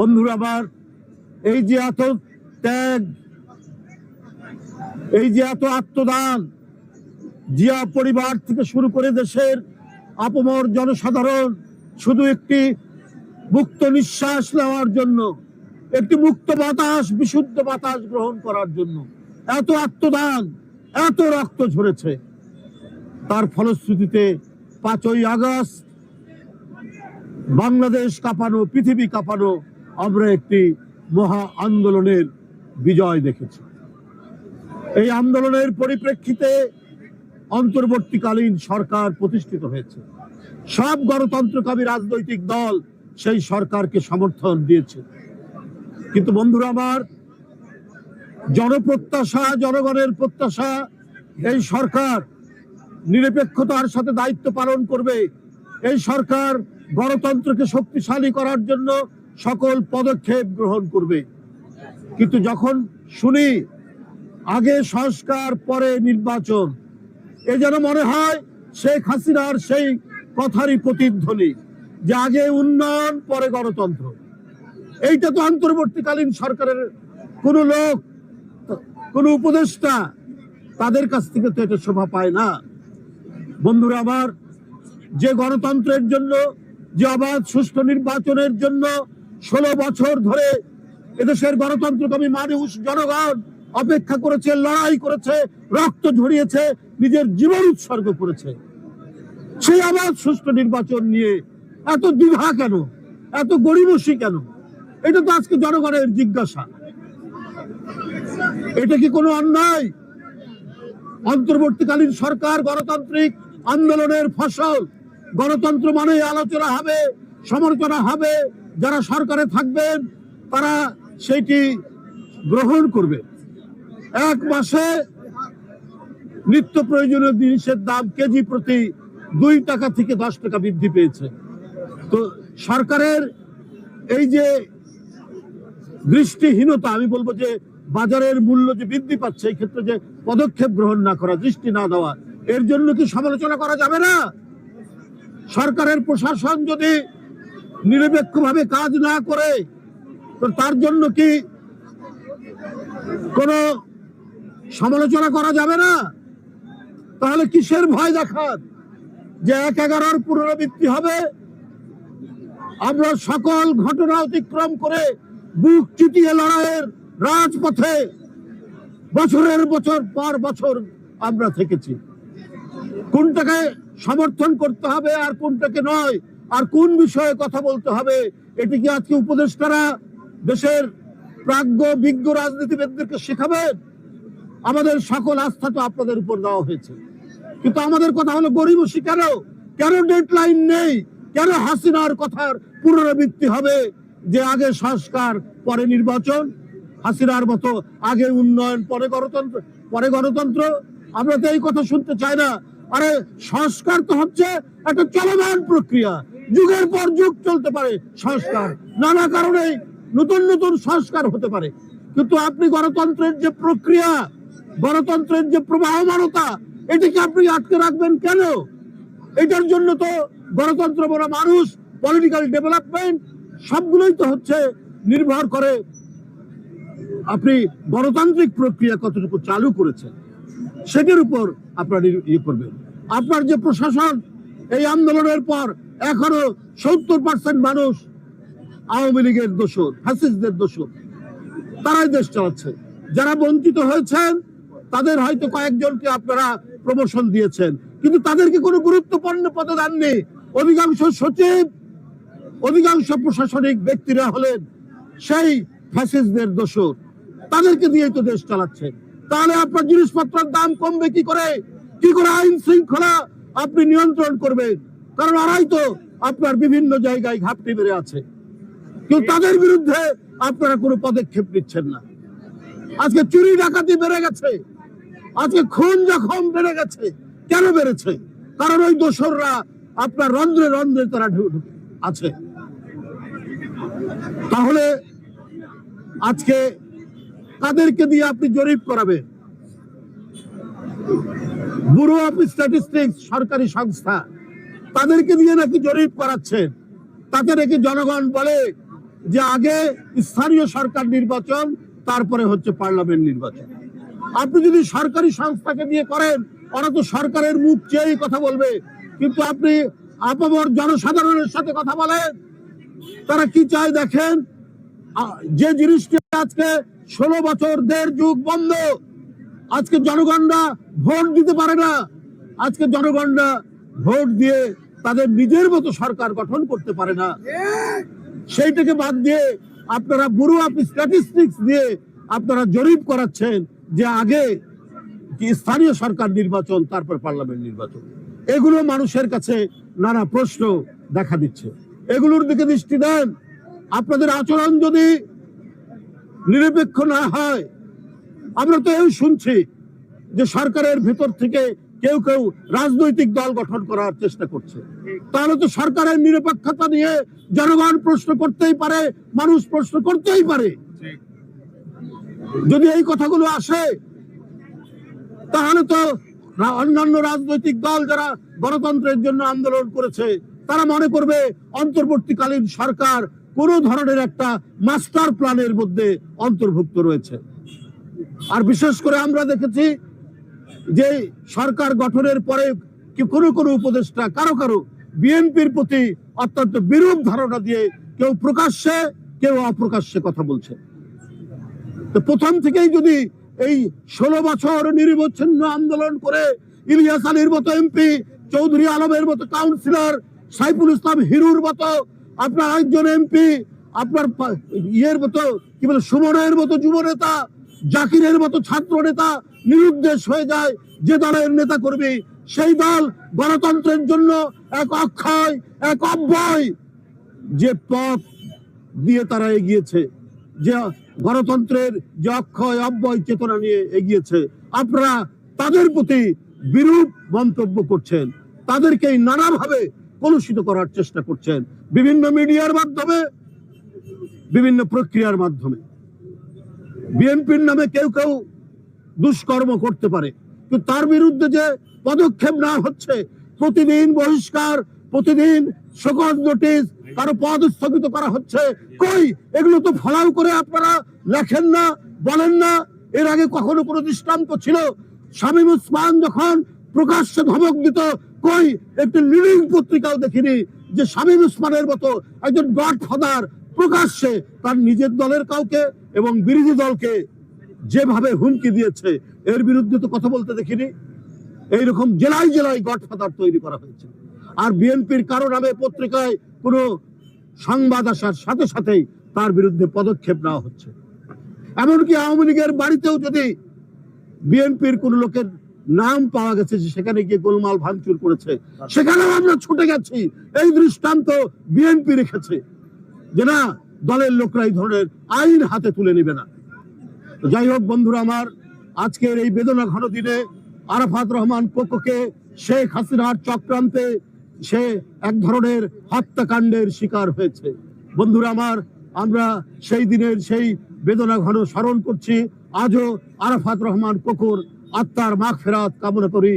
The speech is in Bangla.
বন্ধুরা আমার এই যে এত ত্যাগ, এই যে এত আত্মদান জিয়া পরিবার থেকে শুরু করে দেশের আপমর জনসাধারণ শুধু একটি মুক্ত নিঃশ্বাস নেওয়ার জন্য, একটি মুক্ত বাতাস, বিশুদ্ধ বাতাস গ্রহণ করার জন্য এত আত্মদান, এত রক্ত ঝরেছে। তার ফলশ্রুতিতে পাঁচই আগস্ট বাংলাদেশ কাঁপানো, পৃথিবী কাঁপানো আমরা একটি মহা আন্দোলনের বিজয় দেখেছি। এই আন্দোলনের পরিপ্রেক্ষিতে অন্তর্বর্তীকালীন সরকার প্রতিষ্ঠিত হয়েছে। সব গণতন্ত্রকামী রাজনৈতিক দল সেই সরকারকে সমর্থন দিয়েছে। কিন্তু বন্ধুরা আমার, জনপ্রত্যাশা, জনগণের প্রত্যাশা, এই সরকার নিরপেক্ষতার সাথে দায়িত্ব পালন করবে। এই সরকার গণতন্ত্রকে শক্তিশালী করার জন্য সকল পদক্ষেপ গ্রহণ করবে। কিন্তু যখন শুনি আগে সংস্কার, পরে নির্বাচন, এ যেন মনে হয় শেখ হাসিনার সেই কথারই প্রতিধ্বনি যে আগে উন্নয়ন, পরে গণতন্ত্র। এইটা তো অন্তর্বর্তীকালীন সরকারের কোন লোক, কোন উপদেষ্টা তাদের কাছ থেকে তো এটা শোভা পায় না। বন্ধুরা আমার, যে গণতন্ত্রের জন্য, যে অবাধ সুষ্ঠু নির্বাচনের জন্য ষোলো বছর ধরে এদেশের গণতন্ত্রকামী মানুষ, জনগণ অপেক্ষা করেছে, লড়াই করেছে, রক্ত ঝরিয়েছে, নিজের জীবন উৎসর্গ করেছে। সেই আবার সুষ্ঠু নির্বাচন নিয়ে এত দ্বিধা কেন? এত গরিবসী কেন? এটা তো আজকে জনগণের জিজ্ঞাসা। এটা কি কোনো অন্যায়? অন্তর্বর্তীকালীন সরকার, গণতান্ত্রিক আন্দোলনের ফসল। গণতন্ত্র মানে আলোচনা হবে, সমালোচনা হবে যারা সরকারে থাকবেন তারা সেটি গ্রহণ করবে। এক মাসে নিত্য প্রয়োজনীয় জিনিসের দাম কেজি প্রতি দুই টাকা থেকে দশ টাকা বৃদ্ধি পেয়েছে। তো সরকারের এই যে দৃষ্টিহীনতা, আমি বলব যে বাজারের মূল্য যে বৃদ্ধি পাচ্ছে, এই ক্ষেত্রে যে পদক্ষেপ গ্রহণ না করা, দৃষ্টি না দেওয়া, এর জন্য কি সমালোচনা করা যাবে না? সরকারের প্রশাসন যদি নিরপেক্ষভাবে কাজ না করে, তো তার জন্য কি কোনো সমালোচনা করা যাবে না? তাহলে কিসের ভয় দেখান যে এক এগারোর পুনরাবৃত্তি হবে, আমরা সকল ঘটনা অতিক্রম করে বুক চিটিয়ে লড়াইয়ের রাজপথে বছরের বছর পর বছর আমরা থেকেছি। কোনটাকে সমর্থন করতে হবে আর কোনটাকে নয় আর কোন বিষয়ে কথা বলতে হবে, এটি কি আজকে উপদেষ্টারা দেশের প্রাজ্ঞ, বিজ্ঞ রাজনীতিবিদদেরকে শেখাবেন আমাদের সকল আস্থা তো আপনাদের উপর দেওয়া হয়েছে। কিন্তু আমাদের কথা হলো গরিবসী কেন কেন ডেডলাইন নেই? কেন হাসিনার কথার পুনরাবৃত্তি হবে যে আগে সংস্কার, পরে নির্বাচন? হাসিনার মতো আগে উন্নয়ন, পরে গণতন্ত্র পরে গণতন্ত্র? আমরা তো এই কথা শুনতে চাই না। আরে সংস্কার তো হচ্ছে একটা চলমান প্রক্রিয়া। যুগের পর যুগ চলতে পারে সংস্কার। নানা কারণে নতুন নতুন সংস্কার হতে পারে। কিন্তু আপনি গণতন্ত্রের যে প্রক্রিয়া, গণতন্ত্রের যে প্রবাহমানতা, এটিকে আপনি আটকে রাখবেন কেন? এটার জন্য তো গণতন্ত্র বড় মানুষ পলিটিক্যাল ডেভেলপমেন্ট সবগুলোই তো হচ্ছে নির্ভর করে আপনি গণতান্ত্রিক প্রক্রিয়া কতটুকু চালু করেছেন। সেটির উপর আপনার ইয়ে করবেন। আপনার যে প্রশাসন এই আন্দোলনের পর এখনও সত্তর পার্সেন্ট মানুষ আওয়ামী লীগের দোষর ফ্যাসিস্টদের দোষর। তারাই দেশ চালাচ্ছে। যারা বঞ্চিত হয়েছেন, তাদের হয়তো কয়েকজনকে আপনারা প্রমোশন দিয়েছেন। কিন্তু তাদেরকে কোনো গুরুত্বপূর্ণ পদে দেননি। অধিকাংশ সচিব, অধিকাংশ প্রশাসনিক ব্যক্তিরা হলেন সেই ফ্যাসিস্টদের দোষর। তাদেরকে দিয়েই তো দেশ চালাচ্ছে। তাহলে আপনার জিনিসপত্রের দাম কমবে কি করে? কি করে আইন শৃঙ্খলা আপনি নিয়ন্ত্রণ করবেন। কারণ ওরাই তো আপনার বিভিন্ন জায়গায় ঘাপটি বেড়ে আছে। কিন্তু তাদের বিরুদ্ধে আপনারা কোনো পদক্ষেপ নিচ্ছেন না। আজকে চুরি ডাকাতি বেড়ে গেছে। আজকে খুন জখম বেড়ে গেছে। কেন বেড়েছে? কারণ ওই দোসররা আপনার রন্ধ্রে রন্ধ্রে তারা আছে। তাহলে আজকে কাদেরকে দিয়ে আপনি জরিপ করাবেন? ব্যুরো অফ স্ট্যাটিস্টিক্স সরকারি সংস্থা, তাদেরকে দিয়ে নাকি জরিপ করাচ্ছেন তাতে নাকি জনগণ বলে যে আগে স্থানীয় সরকার নির্বাচন, তারপরে হচ্ছে পার্লামেন্ট নির্বাচন। আপনি যদি সরকারি সংস্থাকে দিয়ে করেন, ওরা তো সরকারের মুখ চেয়েই কথা বলবে। কিন্তু আপনি আপামর জনসাধারণের সাথে কথা বলেন, তারা কি চায় দেখেন? যে জিনিসটি আজকে ষোলো বছর দেড় যুগ বন্ধ আজকে জনগণরা ভোট দিতে পারে না। আজকে জনগণরা ভোট দিয়ে তাদের নিজের মতো সরকার গঠন করতে পারে না। সেইটাকে বাদ দিয়ে আপনারা ব্যুরো অফ স্ট্যাটিস্টিক্স দিয়ে আপনারা জরিপ করাচ্ছেন যে আগে কি স্থানীয় সরকার নির্বাচন, তারপর পার্লামেন্ট নির্বাচন। এগুলো মানুষের কাছে নানা প্রশ্ন দেখা দিচ্ছে। এগুলোর দিকে দৃষ্টি দেন। আপনাদের আচরণ যদি নিরপেক্ষ না হয় আমরা তো এই শুনছি যে সরকারের ভেতর থেকে কেউ কেউ রাজনৈতিক দল গঠন করার চেষ্টা করছে। তাহলে তো সরকারের নিরপেক্ষতা নিয়ে জনগণ প্রশ্ন করতেই পারে, মানুষ প্রশ্ন করতেই পারে। যদি এই কথাগুলো আসে, তাহলে তো অন্যান্য রাজনৈতিক দল যারা গণতন্ত্রের জন্য আন্দোলন করেছে, তারা মনে করবে অন্তর্বর্তীকালীন সরকার কোন ধরনের একটা মাস্টার প্ল্যানের মধ্যে অন্তর্ভুক্ত রয়েছে। আর বিশেষ করে আমরা দেখেছি যে সরকার গঠনের পরে কি কোনো কোনো উপদেষ্টা কারও কারও বিএনপির প্রতি অত্যন্ত বিরূপ ধারণা দিয়ে কেউ প্রকাশ্যে, কেউ অপ্রকাশ্যে কথা বলছে। তো প্রথম থেকেই যদি এই ষোলো বছর নিরবচ্ছিন্ন আন্দোলন করে ইলিয়াস আলীর মতো এমপি, চৌধুরী আলমের মতো কাউন্সিলর, সাইফুল ইসলাম হিরুর মতো আপনার একজন এমপি, আপনার ইয়ের মতো কি বলে, সুমনের মতো যুব নেতা জাকিরের মতো ছাত্র নেতা নিরুদ্দেশ হয়ে যায়, যে দলের নেতা করবে সেই দল গণতন্ত্রের জন্য এক অক্ষয়, এক অব্যয় যে পথ দিয়ে তারা এগিয়েছে, যে গণতন্ত্রের যে অক্ষয়, অব্যয় চেতনা নিয়ে এগিয়েছে। আপনারা তাদের প্রতি বিরূপ মন্তব্য করছেন তাদেরকে নানাভাবে কলুষিত করার চেষ্টা করছেন। বিভিন্ন মিডিয়ার মাধ্যমে, বিভিন্ন প্রক্রিয়ার মাধ্যমে। বিএনপির নামে কেউ কেউ দুষ্কর্ম করতে পারে। কিন্তু তার বিরুদ্ধে যে পদক্ষেপ না হচ্ছে, প্রতিদিন বহিষ্কার, প্রতিদিন সকল নোটিশ কারও পদ স্থগিত করা হচ্ছে, কই? এগুলো তো ফলাও করে আপনারা লেখেন না, বলেন না। এর আগে কখনো কোনো দৃষ্টান্ত ছিল? শামীম উসমান যখন প্রকাশ্যে ধমক দিত, কই? একটি লিডিং পত্রিকাও দেখিনি যে শামীম উসমানের মতো একজন গডফাদার প্রকাশ্যে তার নিজের দলের কাউকে এবং বিরোধী দলকে যেভাবে হুমকি দিয়েছে, এর বিরুদ্ধে তো কথা বলতে দেখিনি। এইরকম জেলায় জেলায় গডফাদার তৈরি করা হয়েছে। আর বিএনপির কারও নামে পত্রিকায় কোনো সংবাদ আসার সাথে সাথেই তার বিরুদ্ধে পদক্ষেপ নেওয়া হচ্ছে। এমনকি আওয়ামী লীগের বাড়িতেও যদি বিএনপির কোন লোকের নাম পাওয়া গেছে যে সেখানে গিয়ে গোলমাল ভাঙচুর করেছে, সেখানেও আমরা ছুটে গেছি। এই দৃষ্টান্ত বিএনপি রেখেছে। যে না, দলের লোকরা এই ধরনের আইন হাতে তুলে নেবে না। যাই হোক বন্ধুরা আমার, আজকের এই বেদনা ঘন দিনে আরাফাত রহমান কোকোকে শেখ হাসিনার চক্রান্তে সে এক ধরনের হত্যাকাণ্ডের শিকার হয়েছে। বন্ধুরা আমার, আমরা সেই দিনের সেই বেদনা ঘন স্মরণ করছি। আজও আরাফাত রহমান কোকোর আত্মার মাগ ফেরাত কামনা করি।